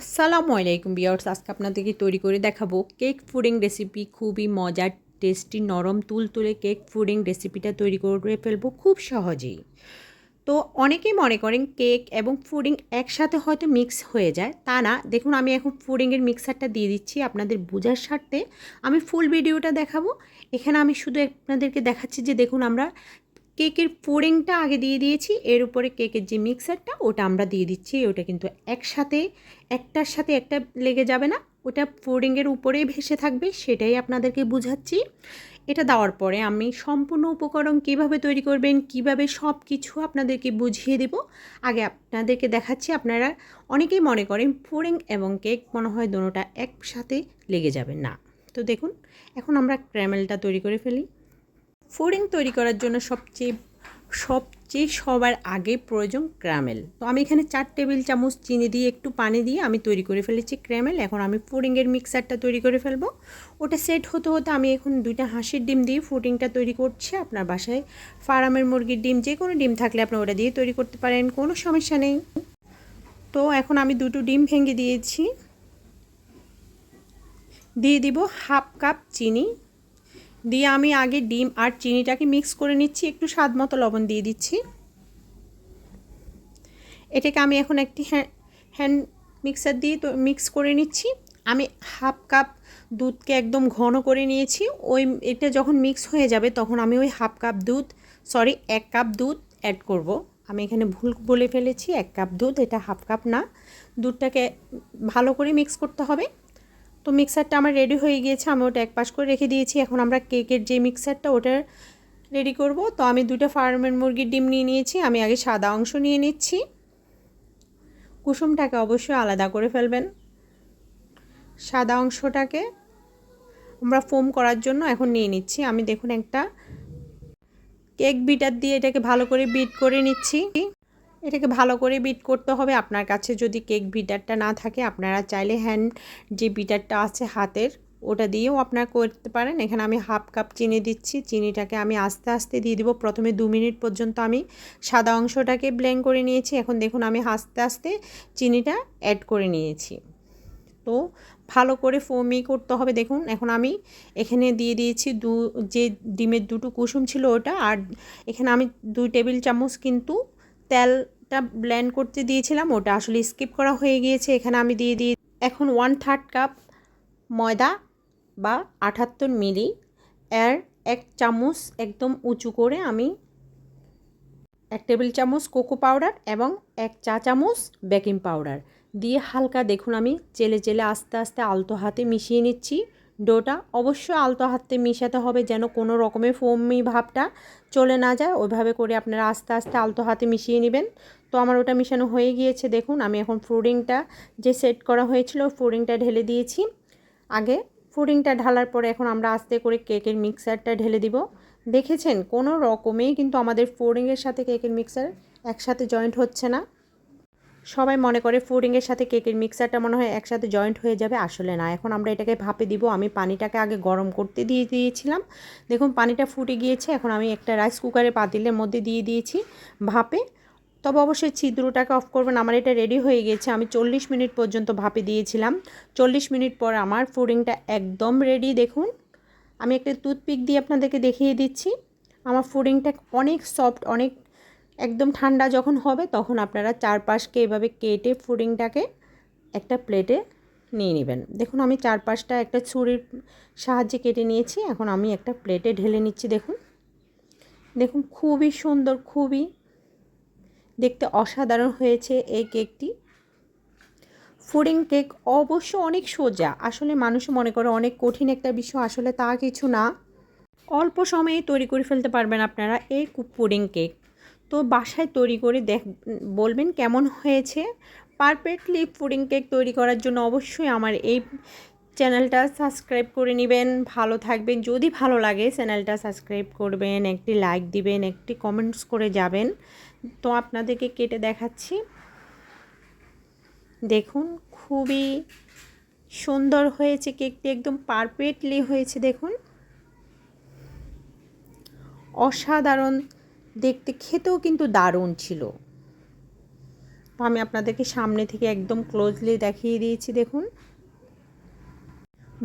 আসসালামু আলাইকুম বিয়ার্স আজকে আপনাদেরকে তৈরি করে দেখাবো কেক ফুডিং রেসিপি। খুবই মজার, টেস্টি, নরম, তুলতুলে কেক ফুডিং রেসিপিটা তৈরি করে ফেলব খুব সহজেই। তো অনেকেই মনে করেন কেক এবং ফুডিং একসাথে হয়তো মিক্স হয়ে যায়, তা না। দেখুন, আমি এখন ফুডিংয়ের মিক্সারটা দিয়ে দিচ্ছি আপনাদের বোঝার স্বার্থে। আমি ফুল ভিডিওটা দেখাবো। এখানে আমি শুধু আপনাদেরকে দেখাচ্ছি যে দেখুন, আমরা কেকের পুডিংটা আগে দিয়ে দিয়েছি, এর উপরে কেকের যে মিক্সারটা, ওটা আমরা দিয়ে দিচ্ছি, ওটা কিন্তু একসাথে, একটার সাথে একটা লেগে যাবে না, ওটা পুডিংয়ের উপরেই ভেসে থাকবে, সেটাই আপনাদেরকে বুঝাচ্ছি। এটা দেওয়ার পরে আমি সম্পূর্ণ উপকরণ কীভাবে তৈরি করবেন, কীভাবে সব কিছু আপনাদেরকে বুঝিয়ে দেব, আগে আপনাদেরকে দেখাচ্ছি, আপনারা অনেকেই মনে করেন পুডিং এবং কেক মনে হয় দুটোটা একসাথে লেগে যাবে না। তো দেখুন, এখন আমরা ক্র্যামেলটা তৈরি করে ফেলি। ফুডিং তৈরি করার জন্য সবচেয়ে সবচেয়ে সবার আগে প্রয়োজন ক্র্যামেল। তো আমি এখানে চার টেবিল চামচ চিনি দিয়ে একটু পানি দিয়ে আমি তৈরি করে ফেলেছি ক্র্যামেল। এখন আমি ফুডিংয়ের মিক্সারটা তৈরি করে ফেলব। ওটা সেট হতে হতে আমি এখন দুইটা হাঁসির ডিম দিয়ে ফুডিংটা তৈরি করছি। আপনার বাসায় ফার্মের মুরগির ডিম, যে কোনো ডিম থাকলে আপনি ওটা দিয়ে তৈরি করতে পারেন, কোনো সমস্যা নেই। তো এখন আমি দুটো ডিম ভেঙে দিয়েছি। দিয়ে দিব হাফ কাপ চিনি। দিয়ে আমি আগে ডিম আর চিনিটাকে মিক্স করে নিচ্ছি, একটু স্বাদ মতো লবণ দিয়ে দিচ্ছি। এটাকে আমি এখন একটি হ্যান্ড মিক্সার দিয়ে তো মিক্স করে নিচ্ছি। আমি হাফ কাপ দুধকে একদম ঘন করে নিয়েছি। ওই এটা যখন মিক্স হয়ে যাবে তখন আমি ওই হাফ কাপ দুধ, সরি, এক কাপ দুধ অ্যাড করব। আমি এখানে ভুল বলে ফেলেছি, এক কাপ দুধ, এটা হাফ কাপ না। দুধটাকে ভালো করে মিক্স করতে হবে। তো মিক্সারটা আমার রেডি হয়ে গিয়েছে, আমি ওটা এক পাশ করে রেখে দিয়েছি। এখন আমরা কেকের যে মিক্সারটা ওটা রেডি করব। তো আমি দুটো ফার্মের মুরগির ডিম নিয়ে নিয়েছি, আমি আগে সাদা অংশ নিয়ে নিচ্ছি। কুসুমটাকে অবশ্যই আলাদা করে ফেলবেন। সাদা অংশটাকে আমরা ফোম করার জন্য এখন নিয়ে নিচ্ছি। আমি দেখুন একটা কেক বিটার দিয়ে এটাকে ভালো করে বিট করে নিচ্ছি। এটাকে ভালো করে বিট করতে হবে। আপনার কাছে যদি কেক বিটারটা না থাকে, আপনারা চাইলে হ্যান্ড যে বিটারটা আছে হাতের, ওটা দিয়েও আপনারা করতে পারেন। এখানে আমি হাফ কাপ চিনি দিচ্ছি। চিনিটাকে আমি আস্তে আস্তে দিয়ে দিব। প্রথমে দু মিনিট পর্যন্ত আমি সাদা অংশটাকে ব্লেন্ড করে নিয়েছি। এখন দেখুন আমি আস্তে আস্তে চিনিটা অ্যাড করে নিয়েছি। তো ভালো করে ফোমি করতে হবে। দেখুন, এখন আমি এখানে দিয়ে দিয়েছি দু, যে ডিমের দুটো কুসুম ছিল ওটা। আর এখানে আমি দুই টেবিল চামচ কিন্তু তেল টা ব্লেন্ড করতে দিয়েছিলাম, ওটা আসলে স্কিপ করা হয়ে গিয়েছে, এখানে আমি দিয়ে দিই। এখন ওয়ান থার্ড কাপ ময়দা বা আটাত্তর মিলি এর এক চামচ একদম উঁচু করে আমি এক টেবিল চামচ কোকো পাউডার এবং এক চা চামচ বেকিং পাউডার দিয়ে হালকা দেখুন আমি চেলে চেলে আস্তে আস্তে আলতো হাতে মিশিয়ে নিচ্ছি। ডোটা অবশ্যই আলতো হাতে মিশাতে হবে যেন কোনো রকমের ফোমি ভাবটা চলে না যায়। ওইভাবে করে আপনারা আস্তে আস্তে আলতো হাতে মিশিয়ে নেবেন। তো আমার ওটা মিশানো হয়ে গিয়েছে। দেখুন, আমি এখন ফুডিংটা যে সেট করা হয়েছিল ফুডিংটা ঢেলে দিয়েছি। আগে ফুডিংটা ঢালার পরে এখন আমরা আস্তে করে কেকের মিক্সারটা ঢেলে দিব। দেখেছেন, কোনো রকমেই কিন্তু আমাদের ফুডিংয়ের সাথে কেকের মিক্সার একসাথে জয়েন্ট হচ্ছে না। সবাই মনে করে ফুডিংয়ের সাথে কেকের মিক্সারটা মনে হয় একসাথে জয়েন্ট হয়ে যাবে, আসলে না। এখন আমরা এটাকে ভাপে দিব। আমি পানিটাকে আগে গরম করতে দিয়ে দিয়েছিলাম। দেখুন, পানিটা ফুটে গিয়েছে। এখন আমি একটা রাইস কুকারে পাতিলের মধ্যে দিয়ে দিয়েছি ভাপে। তবে অবশ্যই ছিদ্রটাকে অফ করবেন। আমার এটা রেডি হয়ে গেছে। আমি চল্লিশ মিনিট পর্যন্ত ভাপে দিয়েছিলাম। চল্লিশ মিনিট পর আমার ফুডিংটা একদম রেডি দেখুন, আমি একটা টুথপিক দিয়ে আপনাদেরকে দেখিয়ে দিচ্ছি। আমার ফুডিংটা অনেক সফট অনেক একদম ঠান্ডা যখন হবে তখন আপনারা চারপাশকে এভাবে কেটে ফুডিংটাকে একটা প্লেটে নিয়ে নেবেন। দেখুন, আমি চারপাশটা একটা ছুরির সাহায্যে কেটে নিয়েছি। এখন আমি একটা প্লেটে ঢেলে নিচ্ছি, দেখুন। দেখুন, খুবই সুন্দর, খুবই দেখতে অসাধারণ হয়েছে এই কেকটি। ফুডিং কেক অবশ্য অনেক সোজা। আসলে মানুষ মনে করে অনেক কঠিন একটা বিষয়, আসলে তা কিছু না। অল্প সময়ে তৈরি করে ফেলতে পারবেন আপনারা এই পুডিং কেক। তো বাসায় তৈরি করে দেখ, বলবেন কেমন হয়েছে? পারফেক্টলি পুডিং কেক তৈরি করার জন্য অবশ্যই আমার এই চ্যানেলটা সাবস্ক্রাইব করে নেবেন। ভালো থাকবেন। যদি ভালো লাগে চ্যানেলটা সাবস্ক্রাইব করবেন, একটি লাইক দিবেন, একটি কমেন্টস করে যাবেন। তো আপনাদেরকে কেটে দেখাচ্ছি। দেখুন, খুবই সুন্দর হয়েছে কেকটি একদম পারফেক্টলি হয়েছে, দেখুন। অসাধারণ দেখতে খেতেও কিন্তু দারুণ ছিল। তো আমি আপনাদেরকে সামনে থেকে একদম ক্লোজলি দেখিয়ে দিয়েছি, দেখুন।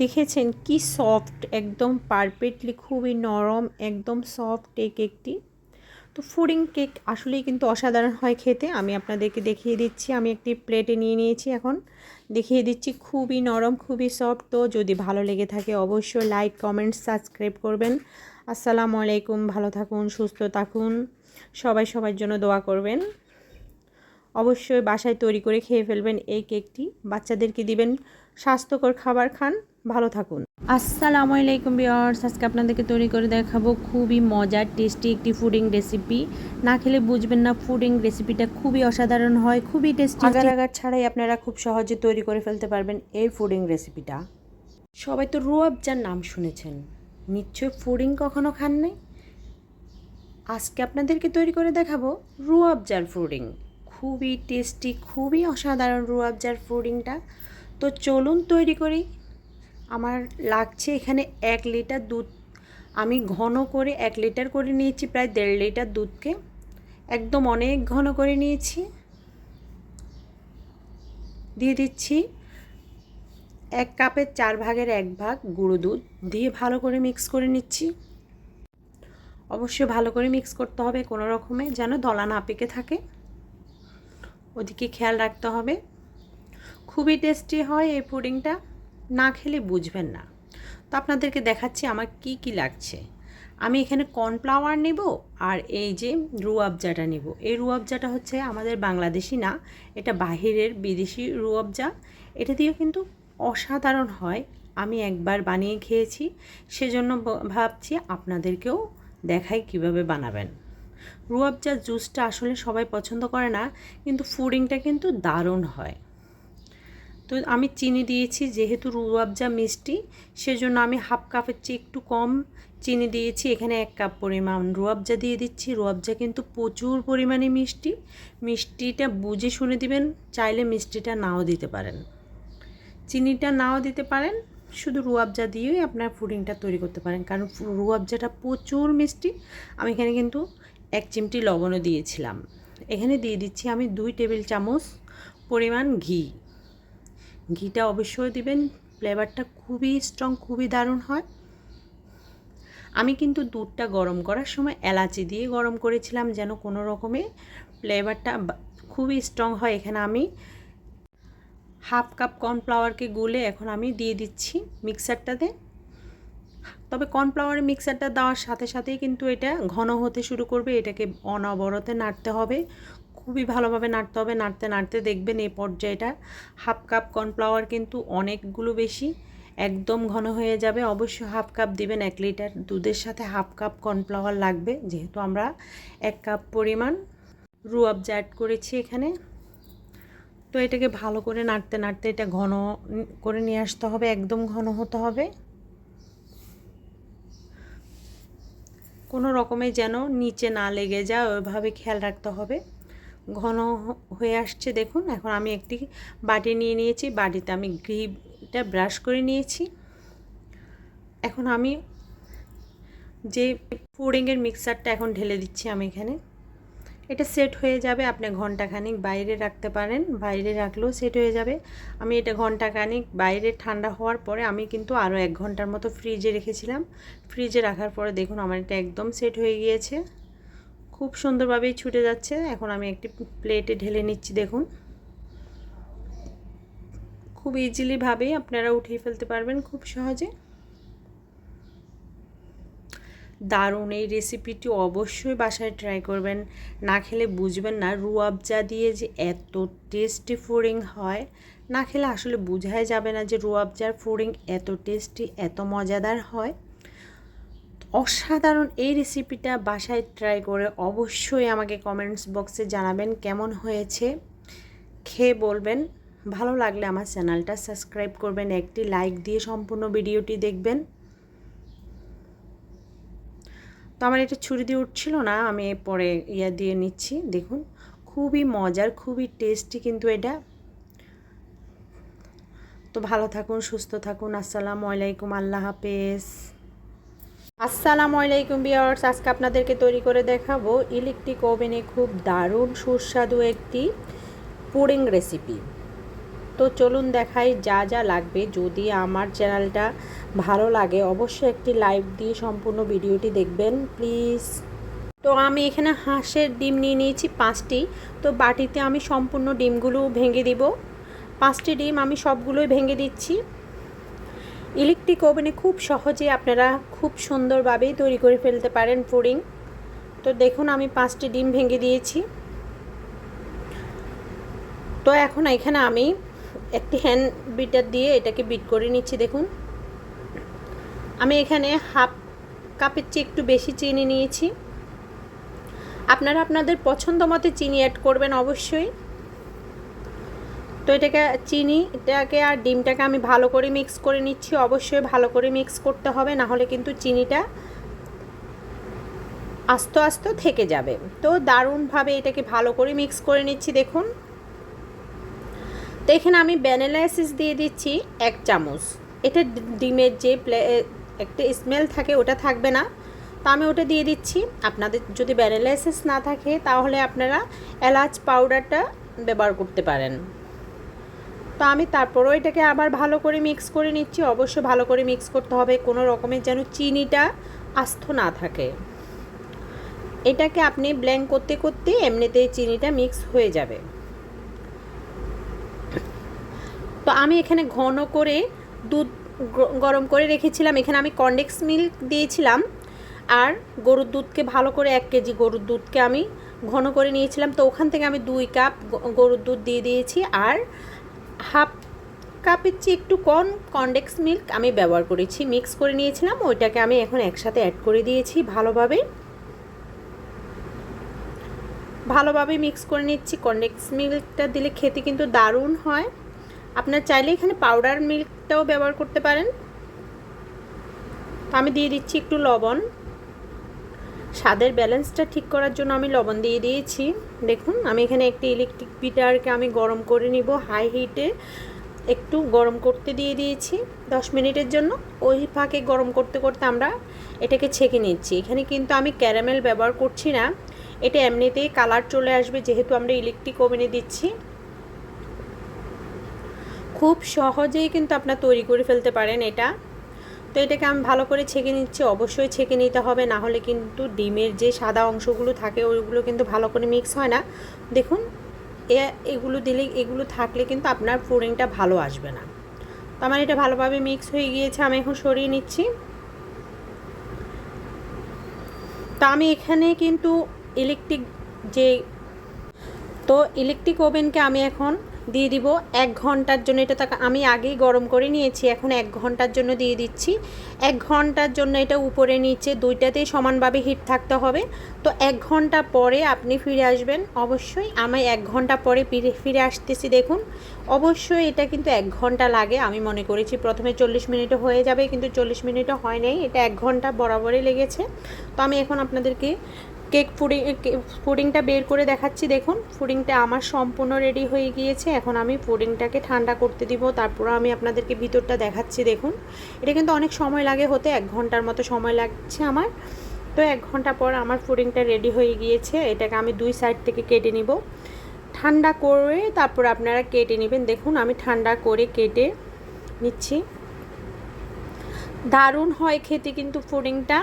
দেখেছেন কি সফট একদম পারফেক্টলি খুবই নরম, একদম সফট এই কেকটি তো ফুডিং কেক আসলেই কিন্তু অসাধারণ হয় খেতে। আমি আপনাদেরকে দেখিয়ে দিচ্ছি, আমি একটি প্লেটে নিয়ে নিয়েছি এখন। দেখিয়ে দিচ্ছি খুবই নরম, খুবই সফট তো যদি ভালো লেগে থাকে অবশ্যই লাইক কমেন্ট সাবস্ক্রাইব করবেন। আসসালামু আলাইকুম, ভালো থাকুন, সুস্থ থাকুন। সবাই সবার জন্য দোয়া করবেন। অবশ্যই বাসায় তৈরি করে খেয়ে ফেলবেন এই কেকটি। বাচ্চাদেরকে দিবেন স্বাস্থ্যকর খাবার খান। ভালো থাকুন। আসসালামু আলাইকুম বিয়ার্স আজকে আপনাদেরকে তৈরি করে দেখাবো খুবই মজার, টেস্টি একটি ফুডিং রেসিপি। না খেলে বুঝবেন না, ফুডিং রেসিপিটা খুবই অসাধারণ হয়, খুবই টেস্টি। আগার আগার ছাড়াই আপনারা খুব সহজে তৈরি করে ফেলতে পারবেন এই ফুডিং রেসিপিটা। সবাই তো রুয়াবজার নাম শুনেছেন। নিশ্চয় ফুডিং কখনো খান নাই? আজকে আপনাদেরকে তৈরি করে দেখাবো রুয়াবজার ফুডিং খুবই টেস্টি, খুবই অসাধারণ রুয়াবজার ফুডিংটা তো চলুন তৈরি করি। আমার লাগছে এখানে এক লিটার দুধ। আমি ঘন করে এক লিটার করে নিয়েছি, প্রায় দেড় লিটার দুধকে। একদম অনেক ঘন করে নিয়েছি। দিয়ে দিচ্ছি এক কাপের চার ভাগের এক ভাগ গুঁড়ো দুধ দিয়ে ভালো করে মিক্স করে নিচ্ছি। অবশ্যই ভালো করে মিক্স করতে হবে কোনো রকমে, যেন দলা না পেকে থাকে। ওদিকে খেয়াল রাখতে হবে। খুবই টেস্টি হয় এই পুডিংটা, না খেলে বুঝবেন না। তো আপনাদেরকে দেখাচ্ছি আমার কি কি লাগছে। আমি এখানে কর্নফ্লাওয়ার নেব আর এই যে রুয়াবজাটা নেব। এই রুয়াবজাটা হচ্ছে আমাদের বাংলাদেশি না, এটা বাহিরের বিদেশি রুয়াবজা। এটা দিয়েও কিন্তু অসাধারণ হয়। আমি একবার বানিয়ে খেয়েছি, সেজন্য ভাবছি আপনাদেরকেও দেখাই কীভাবে বানাবেন। রুয়াবজার জুসটা আসলে সবাই পছন্দ করে না, কিন্তু ফুডিংটা কিন্তু দারুণ হয়। তো আমি চিনি দিয়েছি, যেহেতু রুয়াবজা মিষ্টি, সেজন্য আমি হাফ কাপের চেয়ে একটু কম চিনি দিয়েছি। এখানে এক কাপ পরিমাণ রুয়াবজা দিয়ে দিচ্ছি। রুয়াবজা কিন্তু প্রচুর পরিমাণে মিষ্টি। মিষ্টিটা বুঝে শুনে দিবেন, চাইলে মিষ্টিটা নাও দিতে পারেন। চিনিটা নাও দিতে পারেন, শুধু রুয়াবজা দিয়েই আপনার পুডিংটা তৈরি করতে পারেন। কারণ রুয়াবজাটা প্রচুর মিষ্টি। আমি এখানে কিন্তু এক চিমটি লবণও দিয়েছিলাম। এখানে দিয়ে দিচ্ছি আমি দুই টেবিল চামচ পরিমাণ ঘি। ঘিটা অবশ্যই দিবেন, ফ্লেভারটা খুবই স্ট্রং, খুবই দারুণ হয়। আমি কিন্তু দুধটা গরম করার সময় এলাচি দিয়ে গরম করেছিলাম যেন কোনো রকমে ফ্লেভারটা খুবই স্ট্রং হয়। এখানে আমি হাফ কাপ কর্নফ্লাওয়ারকে গুলে এখন আমি দিয়ে দিচ্ছি মিক্সারটাতে। তবে কর্নফ্লাওয়ারের মিক্সারটা দেওয়ার সাথে সাথেই কিন্তু এটা ঘন হতে শুরু করবে, এটাকে অনবরতে নাড়তে হবে। খুবই ভালোভাবে নাড়তে হবে, নাড়তে নাড়তে দেখবেন এই পর্যায়েটা। হাফ কাপ কর্নফ্লাওয়ার কিন্তু অনেকগুলো বেশি, একদম ঘন হয়ে যাবে। অবশ্যই হাফ কাপ দিবেন এক লিটার দুধের সাথে হাফ কাপ কর্নফ্লাওয়ার লাগবে, যেহেতু আমরা এক কাপ পরিমাণ রুয়াবজা অ্যাড করেছি এখানে। তো এটাকে ভালো করে নাড়তে নাড়তে এটা ঘন করে নিয়ে আসতে হবে, একদম ঘন হতে হবে। কোনো রকমে যেন নিচে না লেগে যায়, ওইভাবে খেয়াল রাখতে হবে। ঘন হয়ে আসছে, দেখুন, এখন আমি একটি বাটি নিয়ে নিয়েছি, বাটিতে আমি ঘিটা ব্রাশ করে নিয়েছি। এখন আমি যে পুডিংয়ের মিক্সারটা এখন ঢেলে দিচ্ছি আমি এখানে। এটা সেট হয়ে যাবে, আপনি ঘন্টাখানিক বাইরে রাখতে পারেন, বাইরে রাখলেও সেট হয়ে যাবে। আমি এটা ঘন্টাখানিক বাইরে ঠান্ডা হওয়ার পরে আমি কিন্তু আরও এক ঘণ্টার মতো ফ্রিজে রেখেছিলাম। ফ্রিজে রাখার পরে দেখুন আমার এটা একদম সেট হয়ে গিয়েছে। খুব সুন্দরভাবেই ছুটে যাচ্ছে। এখন আমি একটি প্লেটে ঢেলে নিচ্ছি, দেখুন। খুব ইজিলিভাবেই আপনারা উঠিয়ে ফেলতে পারবেন খুব সহজে। দারুণ এই রেসিপিটি অবশ্যই বাসায় ট্রাই করবেন। না খেলে বুঝবেন না, রুয়াবজা দিয়ে যে এত টেস্টি ফুডিং হয়, না খেলে আসলে বোঝাই যাবে না যে রুয়াবজার ফুডিং এত টেস্টি এত মজাদার হয়। অসাধারণ এই রেসিপিটা বাসায় ট্রাই করে অবশ্যই আমাকে কমেন্টস বক্সে জানাবেন কেমন হয়েছে। খেয়ে বলবেন, ভালো লাগলে আমার চ্যানেলটা সাবস্ক্রাইব করবেন, একটি লাইক দিয়ে সম্পূর্ণ ভিডিওটি দেখবেন। তো আমার এটা ছুরি দিয়ে উঠছিল না, আমি পরে ইয়া দিয়ে নিচ্ছি, দেখুন। খুবই মজার, খুবই টেস্টি কিন্তু এটা। তো ভালো থাকুন, সুস্থ থাকুন, আসসালামু আলাইকুম, আল্লাহ হাফেজ। আসসালামু আলাইকুম বিয়ার্স আজকে আপনাদেরকে তৈরি করে দেখাবো ইলেকট্রিক ওভেনে খুব দারুণ সুস্বাদু একটি পুডিং রেসিপি তো চলুন দেখাই যা যা লাগবে। যদি আমার চ্যানেলটা ভালো লাগে, অবশ্যই একটি লাইক দিয়ে সম্পূর্ণ ভিডিওটি দেখবেন, প্লিজ। তো আমি এখানে হাঁসের ডিম নিয়ে নিয়েছি পাঁচটি। তো বাটিতে আমি সম্পূর্ণ ডিমগুলো ভেঙে দিব। পাঁচটি ডিম আমি সবগুলোই ভেঙে দিচ্ছি। ইলেকট্রিক ওভেনে খুব সহজে আপনারা খুব সুন্দরভাবেই তৈরি করে ফেলতে পারেন পুডিং। তো দেখুন, আমি পাঁচটি ডিম ভেঙে দিয়েছি। তো এখন এখানে আমি একটি হ্যান্ড বিটার দিয়ে এটাকে বিট করে নিচ্ছি, দেখুন। আমি এখানে হাফ কাপের চেয়ে একটু বেশি চিনি নিয়েছি। আপনারা আপনাদের পছন্দ মতো চিনি অ্যাড করবেন অবশ্যই। তো এটাকে চিনি এটাকে আর ডিমটাকে আমি ভালো করে মিক্স করে নিচ্ছি। অবশ্যই ভালো করে মিক্স করতে হবে, না হলে কিন্তু চিনিটা আস্তে আস্তে থেকে যাবে। তো দারুণভাবে এটাকে ভালো করে মিক্স করে নিচ্ছি, দেখুন। তো এখানে আমি ভ্যানিলা দিয়ে দিচ্ছি এক চামচ। এটা ডিমের যে একটা স্মেল থাকে ওটা থাকবে না। তো আমি ওটা দিয়ে দিচ্ছি। আপনাদের যদি ভ্যানিলা না থাকে তাহলে আপনারা এলাচ পাউডারটা ব্যবহার করতে পারেন। তো আমি তারপরও এটাকে আবার ভালো করে মিক্স করে নিচ্ছি। অবশ্য ভালো করে মিক্স করতে হবে। কোনো রকমের যেন চিনিটা আস্ত না থাকে। এটাকে আপনি ব্ল্যাঙ্ক করতে করতে এমনিতেই চিনিটা মিক্স হয়ে যাবে। তো আমি এখানে ঘন করে দুধ গরম করে রেখেছিলাম। এখানে আমি কন্ডেক্স মিল্ক দিয়েছিলাম আর গরুর দুধকে ভালো করে এক কেজি গরুর দুধকে আমি ঘন করে নিয়েছিলাম। তো ওখান থেকে আমি দুই কাপ গরুর দুধ দিয়ে দিয়েছি আর হাফ কাপের চেয়ে একটু কম কন্ডেক্স মিল্ক আমি ব্যবহার করেছি, মিক্স করে নিয়েছিলাম। ওইটাকে আমি এখন একসাথে অ্যাড করে দিয়েছি ভালোভাবে। ভালোভাবে মিক্স করে নিচ্ছি। কন্ডেক্স মিল্কটা দিলে খেতে কিন্তু দারুণ হয়। আপনার চাইলে এখানে পাউডার মিল্কটাও ব্যবহার করতে পারেন। আমি দিয়ে দিচ্ছি একটু লবণ। স্বাদের ব্যালেন্সটা ঠিক করার জন্য আমি লবণ দিয়ে দিয়েছি। দেখুন, আমি এখানে একটি ইলেকট্রিক বিটারকে আমি গরম করে নিব হাই হিটে একটু গরম করতে দিয়ে দিয়েছি দশ মিনিটের জন্য। ওই ফাঁকে গরম করতে করতে আমরা এটাকে ছেঁকে নিচ্ছি। এখানে কিন্তু আমি ক্যারামেল ব্যবহার করছি না। এটা এমনিতেই কালার চলে আসবে যেহেতু আমরা ইলেকট্রিক ওভেনে দিচ্ছি। খুব সহজেই কিন্তু আপনার তৈরি করে ফেলতে পারেন এটা। তো এটাকে আমি ভালো করে ছেঁকে নিচ্ছি, অবশ্যই ছেঁকে নিতে হবে, না হলে কিন্তু ডিমের যে সাদা অংশগুলো থাকে ওইগুলো কিন্তু ভালো করে মিক্স হয় না। দেখুন, এ, এগুলো দিলে, এগুলো থাকলে কিন্তু আপনার পুডিংটা ভালো আসবে না। তো আমার এটা ভালোভাবে মিক্স হয়ে গিয়েছে, আমি এখন সরিয়ে নিচ্ছি। তা আমি এখানে কিন্তু ইলেকট্রিক যে, তো ইলেকট্রিক ওভেনকে আমি এখন দিয়ে দিব এক ঘণ্টার জন্য। এটা তাকে আমি আগেই গরম করে নিয়েছি, এখন এক ঘণ্টার জন্য দিয়ে দিচ্ছি। এক ঘণ্টার জন্য এটা উপরে নিচে দুইটাতেই সমানভাবে হিট থাকতে হবে। তো এক ঘণ্টা পরে আপনি ফিরে আসবেন। অবশ্যই আমি এক ঘণ্টা পরে ফিরে ফিরে আসতেছি দেখুন। অবশ্যই এটা কিন্তু এক ঘণ্টা লাগে আমি মনে করেছি। প্রথমে চল্লিশ মিনিটও হয়ে যাবে, কিন্তু চল্লিশ মিনিটও হয় নাই। এটা এক ঘণ্টা বরাবরই লেগেছে। তো আমি এখন আপনাদেরকে কেক পুডিং পুডিংটা বের করে দেখাচ্ছি, দেখুন। পুডিংটা আমার সম্পূর্ণ রেডি হয়ে গিয়েছে। এখন আমি পুডিংটাকে ঠান্ডা করতে দিব। তারপর আমি আপনাদেরকে ভিতরটা দেখাচ্ছি, দেখুন। এটা কিন্তু অনেক সময় লাগে হতে, এক ঘণ্টার মতো সময় লাগছে আমার। তো এক ঘণ্টা পর আমার পুডিংটা রেডি হয়ে গিয়েছে। এটাকে আমি দুই সাইড থেকে কেটে নিব। ঠান্ডা করে তারপর আপনারা কেটে নেবেন। দেখুন, আমি ঠান্ডা করে কেটে নিচ্ছি। দারুণ হয় খেতে কিন্তু পুডিংটা।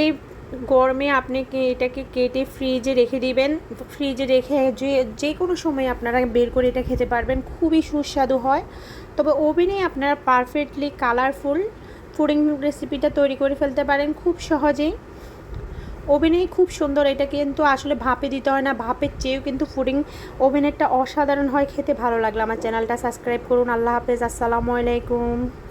এই গরমে আপনি এটাকে কেটে ফ্রিজে রেখে দিবেন? ফ্রিজে রেখে যে যে কোনো সময় আপনারা বের করে এটা খেতে পারবেন। খুবই সুস্বাদু হয়। তবে ওভেনে আপনারা পারফেক্টলি কালারফুল ফুডিং রেসিপিটা তৈরি করে ফেলতে পারেন খুব সহজেই। ওভেনেই খুব সুন্দর, এটা কিন্তু আসলে ভাপে দিতে হয় না। ভাপের চেয়েও কিন্তু ফুডিং ওভেনেরটা অসাধারণ হয়। খেতে ভালো লাগল আমার চ্যানেলটা। সাবস্ক্রাইব করুন। আল্লাহ হাফেজ। আসসালামু আলাইকুম।